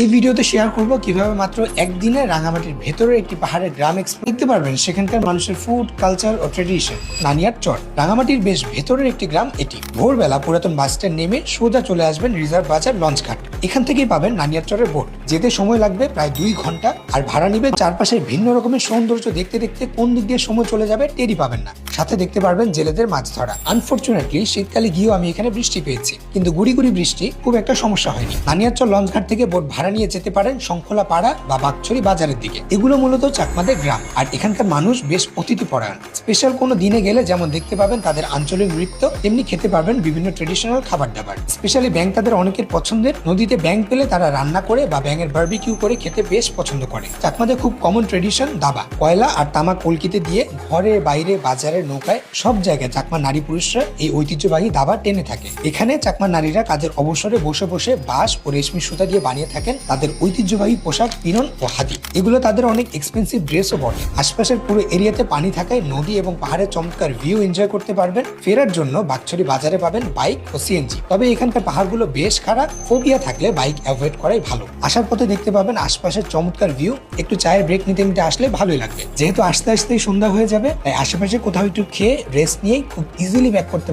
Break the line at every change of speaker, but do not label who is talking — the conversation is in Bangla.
এই ভিডিওতে শেয়ার করব কীভাবে মাত্র একদিনে রাঙামাটির ভেতরে একটি পাহাড়ের গ্রাম এক্সপ্লোর দেখতে পারবেন সেখানকার মানুষের ফুড কালচার ও ট্রেডিশন নানিয়ার চর। রাঙামাটির বেশ ভেতরের একটি গ্রাম এটি। ভোরবেলা পুরাতন বাস স্ট্যান্ড নেমে সোজা চলে আসবেন রিজার্ভ বাজার লঞ্চ ঘাট এখান থেকেই পাবেন নানিয়ার চরের বোট যেতে সময় লাগবে প্রায় দুই ঘণ্টা। আর ভাড়া নিবে চারপাশের ভিন্ন রকমের সৌন্দর্য দেখতে দেখতে কোন দিক দিয়ে সময় চলে যাবে টেরই পাবেন না। সাথে দেখতে পারবেন জেলেদের মাছ ধরা আনফরচুনেটলি শীতকালে গিয়েও আমি এখানে বৃষ্টি পেয়েছি। কিন্তু গুড়ি গুড়ি বৃষ্টি খুব একটা সমস্যা হয়নি। নানিয়ারচর লঞ্চ ঘাট থেকে বোট ভাড়া নিয়ে যেতে পারেন শঙ্খলা পাড়া বা বাগছড়ি বাজারের দিকে। এগুলো মূলত চাকমাদের গ্রাম। আর এখানকার মানুষ বেশ অতিথি পরায়ণ। স্পেশাল কোনো দিনে গেলে যেমন দেখতে পাবেন তাদের আঞ্চলিক নৃত্য, তেমনি খেতে পারবেন বিভিন্ন ট্রেডিশনাল খাবার দাবার স্পেশালি ব্যাং তাদের অনেকের পছন্দের। নদীতে ব্যাং পেলে তারা রান্না করে বা ব্যাঙের বার্বিকিউ করে খেতে বেশ পছন্দ করে। চাকমাদের খুব কমন ট্রেডিশন দাবা। কয়লা আর তামাক কলকিতে দিয়ে ঘরে, বাইরে বাজারে নৌকায় সব জায়গায় চাকমা নারী পুরুষরা এই ঐতিহ্যবাহী দাবা টেনে থাকে। এখানে চাকমা নারীরা কাজের অবসরে বসে বসে বাঁশ ও রেশমি সুতা দিয়ে বানিয়ে থাকেন তাদের ঐতিহ্যবাহী পোশাক পিনন ও হাতি। এগুলো তাদের অনেক এক্সপেন্সিভ ড্রেসও বটে আশপাশের পুরো এরিয়াতে পানি থাকায় নদী এবং পাহাড়ের চমৎকার ভিউ এনজয় করতে পারবেন। ফেরার জন্য বাকছড়ি বাজারে পাবেন বাইক ও সিএনজি তবে এখানকার পাহাড়গুলো বেশ খারাপ ফোবিয়া থাকলে বাইক অ্যাভয়েড করাই ভালো। আসার পথে দেখতে পাবেন আশপাশের চমৎকার ভিউ একটু চায়ের ব্রেক নিতে নিতে আসলে ভালোই লাগবে। যেহেতু আস্তে আস্তেই সন্ধ্যা হয়ে যাবে, তাই আশেপাশে কোথাও একটু খেয়ে রেস্ট নিয়েই খুব ইজিলি ব্যাক করতে